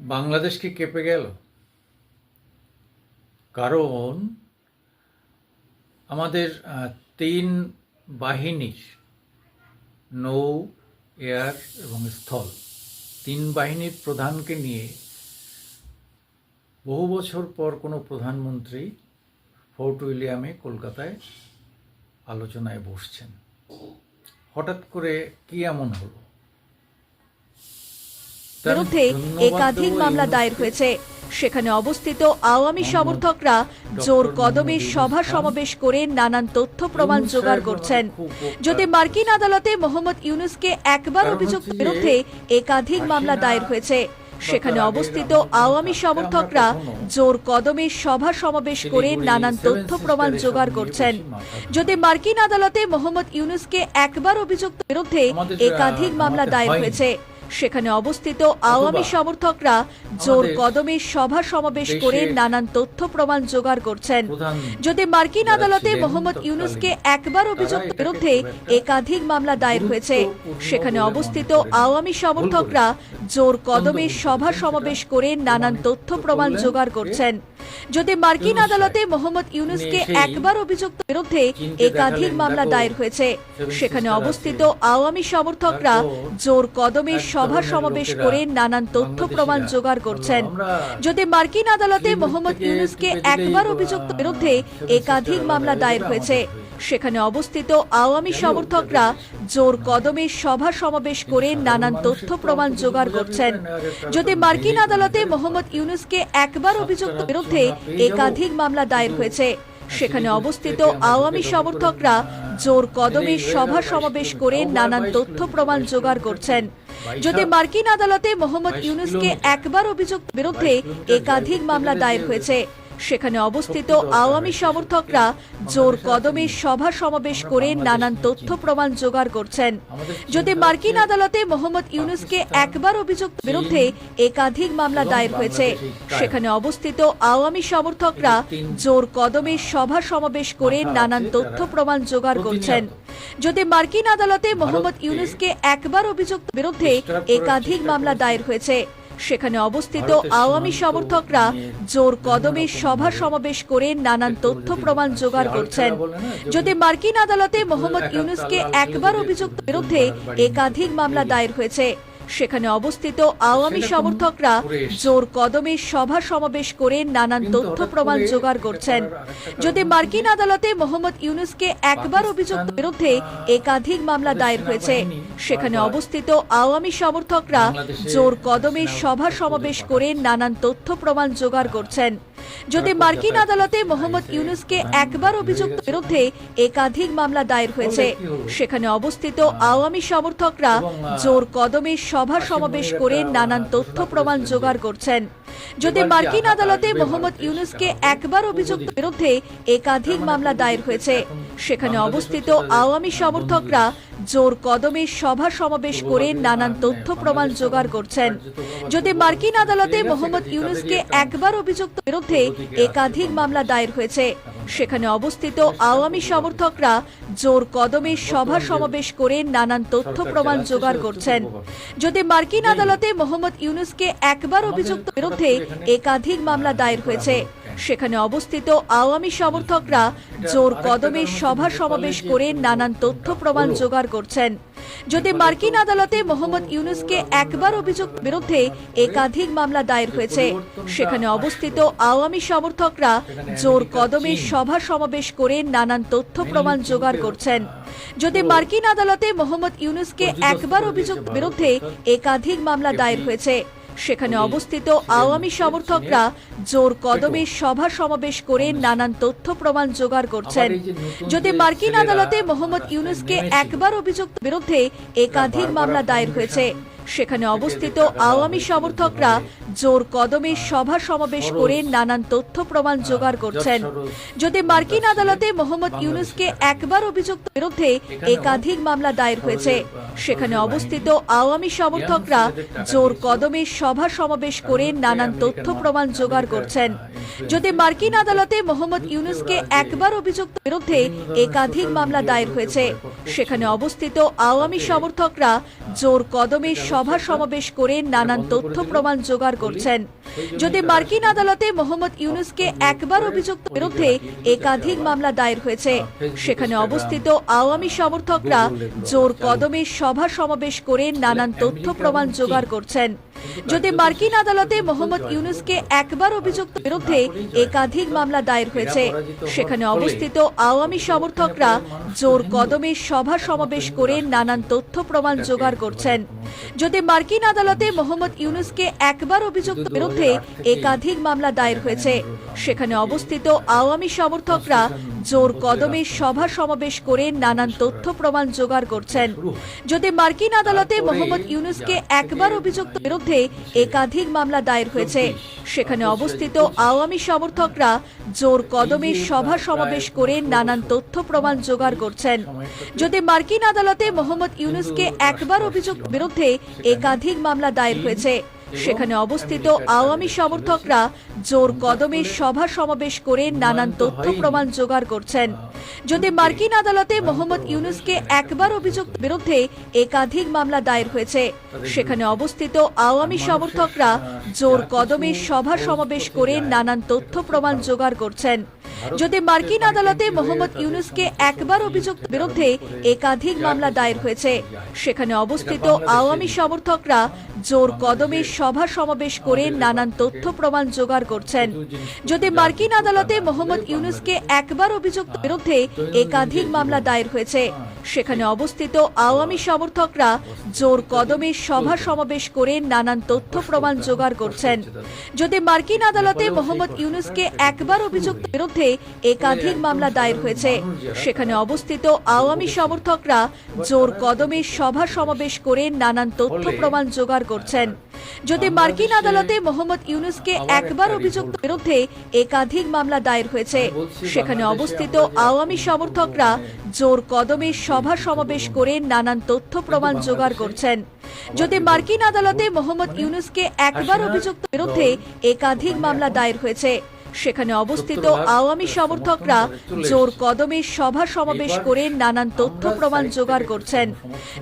বাংলাদেশ কি কেঁপে গেল? কারণ আমাদের তিন বাহিনীর নৌ, এয়ার এবং স্থল, তিন বাহিনীর প্রধানকে নিয়ে বহু বছর পর কোনো প্রধানমন্ত্রী ফোর্ট উইলিয়ামে কলকাতায় আলোচনায় বসছেন। হঠাৎ করে কি এমন হলো? বিরুদ্ধে একাধিক মামলা দায়ের হয়েছে। সেখানে অবস্থিত আওয়ামী সমর্থকরা জোর কদমে সভা সমাবেশ করে নানান তথ্য প্রমাণ জোগাড় করছেন। যদি মার্কিন আদালতে মোহাম্মদ ইউনুসকে একবার অভিযোগ বিরুদ্ধে একাধিক মামলা দায়ের হয়েছে। সেখানে অবস্থিত আওয়ামী সমর্থকরা জোর কদমে সভা সমাবেশ করে নানান তথ্য প্রমাণ জোগাড় করছেন। যদি মার্কিন আদালতে মোহাম্মদ ইউনুসকে একবার অভিযুক্ত বিরুদ্ধে একাধিক মামলা দায়ের হয়েছে সেখানে অবস্থিত আওয়ামী সমর্থকরা জোর কদমে সভা সমাবেশ করে নানান তথ্য প্রমাণ জোগাড় করছেন। যদি মার্কিন আদালতে মোহাম্মদ ইউনুসকে একবার অভিযুক্ত বিরুদ্ধে একাধিক মামলা দায়ের হয়েছে। সেখানে অবস্থিত আওয়ামী সমর্থকরা। জোর কদমে সভা সমাবেশ করে নানান তথ্য প্রমাণ জোগাড় করছেন। যদি মার্কিন আদালতে মোহাম্মদ ইউনুসকে একবার অভিযুক্ত বিরুদ্ধে একাধিক মামলা দায়ের হয়েছে। সেখানে অবস্থিত আওয়ামী সমর্থকরা জোর কদমে সভা সমাবেশ করে নানান তথ্য প্রমাণ জোগাড় করছেন। যদি মার্কিন আদালতে মোহাম্মদ ইউনুসকে একবার অভিযুক্ত বিরুদ্ধে একাধিক মামলা দায়ের হয়েছে। হয়ে সেখানে অবস্থিত আওয়ামী সমর্থকরা জোর কদমে সভা সমাবেশ করে নানান তথ্য প্রমাণ জোগাড় করছেন। যদি মার্কিন আদালতে মোহাম্মদ ইউনুসকে একবার অভিযুক্ত বিরুদ্ধে একাধিক মামলা দায়ের হয়েছে সেখানে অবস্থিত আওয়ামী সমর্থকরা জোর কদমে সভা সমাবেশ করে নানান তথ্য প্রমাণ জোগাড় করছেন। যদি মার্কিন আদালতে মোহাম্মদ ইউনুসকে একবার অভিযুক্ত বিরুদ্ধে একাধিক মামলা দায়ের হয়েছে সেখানে অবস্থিত আওয়ামী সমর্থকরা জোর কদমে সভা সমাবেশ করে নানান তথ্য প্রমাণ জোগাড় করছেন। যদি মার্কিন আদালতে মোহাম্মদ ইউনুসকে একবার অভিযুক্ত বিরুদ্ধে একাধিক মামলা দায়ের হয়েছে সেখানে অবস্থিত আওয়ামী সমর্থকরা জোর কদমে সভা সমাবেশ করে নানান তথ্য প্রমাণ জোগাড় করছেন। যদি মার্কিন আদালতে মোহাম্মদ ইউনুসকে একবার অভিযুক্ত বিরুদ্ধে একাধিক মামলা দায়ের হয়েছে সেখানে অবস্থিত আওয়ামী সমর্থকরা জোর কদমে সভা সমাবেশ করে নানান তথ্য প্রমাণ জোগাড় করছেন। যদি মার্কিন আদালতে মোহাম্মদ ইউনুসকে একবার অভিযুক্ত বিরুদ্ধে একাধিক মামলা দায়ের হয়েছে। সেখানে অবস্থিত আওয়ামী সমর্থকরা করে জোর কদমে সভা সমাবেশ করে নানান তথ্য প্রমাণ জোগাড় করছেন। যদি মার্কিন আদালতে মোহাম্মদ ইউনুসকে একবার অভিযুক্ত বিরুদ্ধে একাধিক মামলা দায়ের হয়েছে সেখানে অবস্থিত আওয়ামী সমর্থকরা জোর কদমে সভা সমাবেশ করে নানান তথ্য প্রমাণ জোগাড় করছেন। যদি মার্কিন আদালতে মোহাম্মদ ইউনুসকে একবার অভিযুক্ত বিরুদ্ধে একাধিক মামলা দায়ের হয়েছে। সেখানে অবস্থিত আওয়ামী সমর্থকরা জোর কদমে সভা সমাবেশ করে নানান তথ্য প্রমাণ জোগাড় করছেন। যদি মার্কিন আদালতে মোহাম্মদ ইউনুসকে একবার অভিযুক্ত বিরুদ্ধে একাধিক মানে মামলা দায়ের হয়েছে। সেখানে অবস্থিত আওয়ামী সমর্থকরা জোর কদমে সভা সমাবেশ করে নানান মানে তথ্য প্রমাণ জোগাড় করছেন। যদি মার্কিন আদালতে মোহাম্মদ ইউনুসকে একবার অভিযুক্ত বিরুদ্ধে একাধিক মামলা দায়ের হয়েছে। সেখানে অবস্থিত আওয়ামী সমর্থকরা জোর কদমে সভা সমাবেশ করে নানান তথ্য প্রমাণ জোগাড় করছেন। যদি মার্কিন আদালতে মোহাম্মদ ইউনুসকে একবার অভিযুক্ত বিরুদ্ধে একাধিক মামলা দায়ের হয়েছে, সেখানে অবস্থিত আওয়ামী সমর্থকরা জোর কদমে সভা সমাবেশ করে নানান তথ্য প্রমাণ জোগাড় করছেন। যদি মার্কিন আদালতে মোহাম্মদ ইউনুসকে একবার অভিযোগ বিরুদ্ধে একাধিক মামলা দায়ের হয়েছে। সেখানে অবস্থিত আওয়ামী সমর্থকরা জোর কদমে সভা সমাবেশ করে নানান তথ্য প্রমাণ জোগাড় করছেন। যদি মার্কিন আদালতে মোহাম্মদ ইউনুসকে একবার অভিযোগ বিরুদ্ধে একাধিক মামলা দায়ের হয়েছে। সেখানে অবস্থিত আওয়ামী সমর্থকরা জোর কদমে সভা সমাবেশ করে নানান তথ্য প্রমাণ জোগাড় করছেন। যদি মার্কিন আদালতে মোহাম্মদ ইউনুসকে একবার অভিযুক্ত বিরুদ্ধে একাধিক মামলা দায়ের হয়েছে। সেখানে অবস্থিত আওয়ামী সমর্থকরা জোর কদমে সভা সমাবেশ করে নানান তথ্য প্রমাণ জোগাড় করছেন। যদি মার্কিন আদালতে মোহাম্মদ ইউনুসকে একবার অভিযুক্ত বিরুদ্ধে একাধিক মামলা দায়ের হয়েছে। সেখানে অবস্থিত আওয়ামী সমর্থকরা জোর কদমে সভা সমাবেশ করে নানান তথ্য প্রমাণ জোগাড় করছেন। যদি মার্কিন আদালতে মোহাম্মদ ইউনুসকে একবার অভিযুক্ত বিরুদ্ধে একাধিক মামলা দায়ের হয়েছে, সেখানে অবস্থিত আওয়ামী সমর্থকরা জোর কদমে সভা সমাবেশ করে নানান তথ্য প্রমাণ জোগাড় করছেন। যদি মার্কিন আদালতে মোহাম্মদ ইউনুসকে একবার অভিযুক্ত বিরুদ্ধে একাধিক মামলা দায়ের হয়েছে, সেখানে অবস্থিত আওয়ামী সমর্থকরা জোর কদমে সভা সমাবেশ করে নানান তথ্য প্রমাণ জোগাড় করছেন। যদি মার্কিন আদালতে মোহাম্মদ ইউনুসকে একবার অভিযুক্ত বিরুদ্ধে একাধিক মামলা দায়ের হয়েছে, সেখানে অবস্থিত আওয়ামী সমর্থকরা জোর কদমে সভা সমাবেশ করে নানান তথ্য প্রমাণ জোগাড় করছেন। যদি মার্কিন আদালতে মোহাম্মদ ইউনুসকে একবার অভিযুক্ত বিরুদ্ধে একাধিক মামলা দায়ের হয়েছে, সেখানে অবস্থিত আওয়ামী সমর্থকরা জোর কদমে সভা সমাবেশ করে নানান তথ্য প্রমাণ জোগাড় করছেন। যদি মার্কিন আদালতে মোহাম্মদ ইউনুসকে একবার অভিযুক্ত বিরুদ্ধে একাধিক মামলা দায়ের হয়েছে। সেখানে অবস্থিত আওয়ামী সমর্থকরা জোর কদমে সভা সমাবেশ করে নানান তথ্য প্রমাণ জোগাড় করছেন। যদি মার্কিন আদালতে মোহাম্মদ ইউনুসকে একবার অভিযোগ বিরুদ্ধে একাধিক মামলা দায়ের হয়েছে, সেখানে অবস্থিত আওয়ামী সমর্থকরা জোর কদমে সভা সমাবেশ করে নানান তথ্য প্রমাণ জোগাড় করছেন। যদি মার্কিন আদালতে মোহাম্মদ ইউনুসকে একবার অভিযোগ বিরুদ্ধে একাধিক মামলা দায়ের হয়েছে, সেখানে অবস্থিত আওয়ামী সমর্থকরা জোর কদমে সভা সমাবেশ করে নানান তথ্য প্রমাণ জোগাড় করছেন। যদি মার্কিন আদালতে মোহাম্মদ ইউনুসকে একবার অভিযুক্ত বিরুদ্ধে একাধিক মামলা দায়ের হয়েছে। সেখানে অবস্থিত আওয়ামী সমর্থকরা জোর কদমে সভা সমাবেশ করে নানান তথ্য প্রমাণ জোগাড় করছেন। যদি মার্কিন আদালতে মোহাম্মদ ইউনুসকে একবার অভিযুক্ত বিরুদ্ধে একাধিক মামলা দায়ের হয়েছে। সেখানে অবস্থিত আওয়ামী সমর্থকরা জোর কদমে সভা সমাবেশ করে নানান তথ্য প্রমাণ জোগাড় করছেন। যদি মার্কিন আদালতে মোহাম্মদ ইউনুসকে একবার অভিযুক্ত বিরুদ্ধে একাধিক মামলা দায়ের হয়েছে। সেখানে অবস্থিত আওয়ামী সমর্থকরা জোর কদমে সভা সমাবেশ করে নানান তথ্য প্রমাণ জোগাড় করছেন। যদি মার্কিন আদালতে মোহাম্মদ ইউনুসকে একবার অভিযুক্ত বিরুদ্ধে একাধিক মামলা দায়ের হয়েছে। সেখানে অবস্থিত আওয়ামী সমর্থকরা জোর কদমে সভা সমাবেশ করে নানান তথ্য প্রমাণ জোগাড় করছেন। যদি মার্কিন আদালতে মোহাম্মদ ইউনুসকে একবার অভিযুক্ত বিরুদ্ধে একাধিক মামলা দায়ের হয়েছে। সেখানে অবস্থিত আওয়ামী সমর্থকরা জোর কদমে সভা সমাবেশ করে নানান তথ্য প্রমাণ জোগাড় করছেন।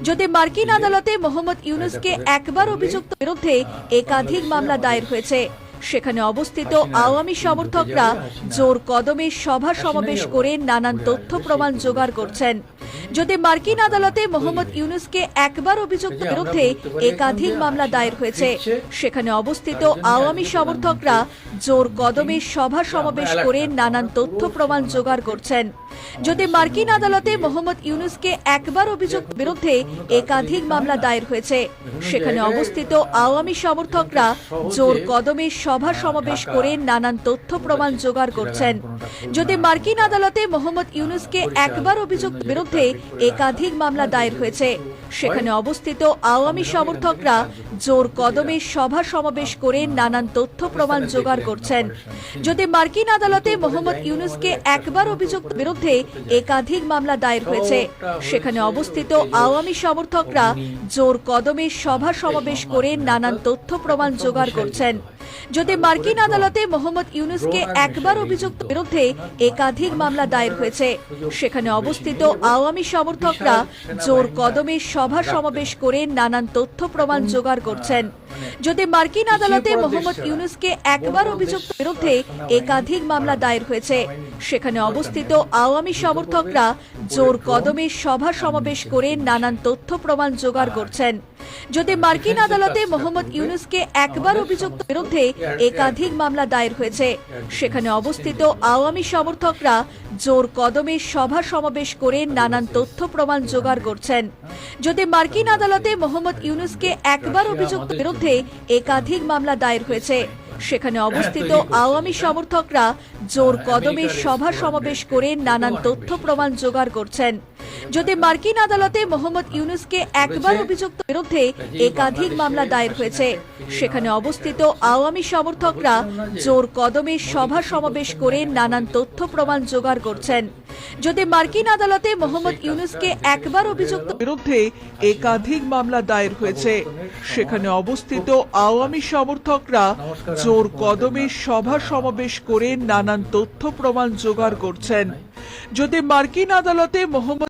যদি মার্কিন আদালতে মোহাম্মদ ইউনুসকে একবার অভিযুক্ত বিরুদ্ধে একাধিক মামলা দায়ের হয়েছে। সেখানে অবস্থিত আওয়ামী সমর্থকরা জোর কদমে সভা সমাবেশ করে নানান তথ্য প্রমাণ জোগাড় করছেন। যদি মার্কিন আদালতে মোহাম্মদ ইউনুসকে একবার অভিযুক্ত বিরুদ্ধে একাধিক মামলা দায়ের হয়েছে সেখানে অবস্থিত আওয়ামী সমর্থকরা জোর কদমে সভা সমাবেশ করে নানান তথ্য প্রমাণ জোগাড় করছেন। যদি মার্কিন আদালতে মোহাম্মদ ইউনুসকে একবার অভিযোগ বিরুদ্ধে একাধিক মামলা দায়ের হয়েছে, সেখানে অবস্থিত আওয়ামী সমর্থকরা জোর কদমে সভা সমাবেশ করে নানান তথ্য প্রমাণ জোগাড় করছেন। যদি মার্কিন আদালতে মোহাম্মদ ইউনুসকে একবার অভিযোগ বিরুদ্ধে একাধিক মামলা দায়ের হয়েছে সেখানে অবস্থিত আওয়ামী সমর্থকরা জোর কদমে সভা সমাবেশ করে নানান তথ্য প্রমাণ জোগাড় করছেন। যদি মার্কিন আদালতে মোহাম্মদ ইউনুসকে একবার অভিযুক্ত বিরুদ্ধে একাধিক মামলা দায়ের হয়েছে। সেখানে অবস্থিত আওয়ামী সমর্থকরা জোর কদমে সভা সমাবেশ করে নানান তথ্য প্রমাণ জোগাড় করছেন। যদি মার্কিন আদালতে মোহাম্মদ ইউনুসকে একবার অভিযুক্ত বিরুদ্ধে একাধিক মামলা দায়ের হয়েছে। সেখানে অবস্থিত আওয়ামী সমর্থকরা জোর কদমে সভা সমাবেশ করে নানান তথ্য প্রমাণ জোগাড় করছেন। যদি মার্কিন আদালতে মোহাম্মদ ইউনুসকে একবার অভিযুক্ত বিরুদ্ধে একাধিক মামলা দায়ের হয়েছে। সেখানে অবস্থিত আওয়ামী সমর্থকরা জোর কদমে সভা সমাবেশ করে নানান তথ্য প্রমাণ জোগাড় করছেন। যদি মার্কিন আদালতে মোহাম্মদ ইউনুসকে একবার অভিযুক্ত বিরুদ্ধে একাধিক মামলা দায়ের হয়েছে। সেখানে অবস্থিত আওয়ামী সমর্থকরা জোর কদমে সভা সমাবেশ করে নানান তথ্য প্রমাণ জোগাড় করছেন। যদি মার্কিন আদালতে মোহাম্মদ ইউনুসকে একবার অভিযুক্ত বিরুদ্ধে একাধিক মামলা দায়ের হয়েছে। সেখানে অবস্থিত আওয়ামী সমর্থকরা জোর কদমে সভা সমাবেশ করে নানান তথ্য প্রমাণ জোগাড় করছেন। যদি মার্কিন আদালতে মোহাম্মদ ইউনুসকে একবার অভিযুক্ত বিরুদ্ধে একাধিক মামলা দায়ের হয়েছে। সেখানে অবস্থিত আওয়ামী সমর্থকরা জোর কদমে সভা সমাবেশ করে নানান তথ্য প্রমাণ জোগাড় করছেন। যদি মার্কিন আদালতে মোহাম্মদ ইউনুসকে একবার অভিযুক্ত বিরুদ্ধে একাধিক মামলা দায়ের হয়েছে। সেখানে অবস্থিত আওয়ামী সমর্থকরা জোর কদমে সভা সমাবেশ করে নানান তথ্য প্রমাণ জোগাড় করছেন। যদি মার্কিন আদালতে মোহাম্মদ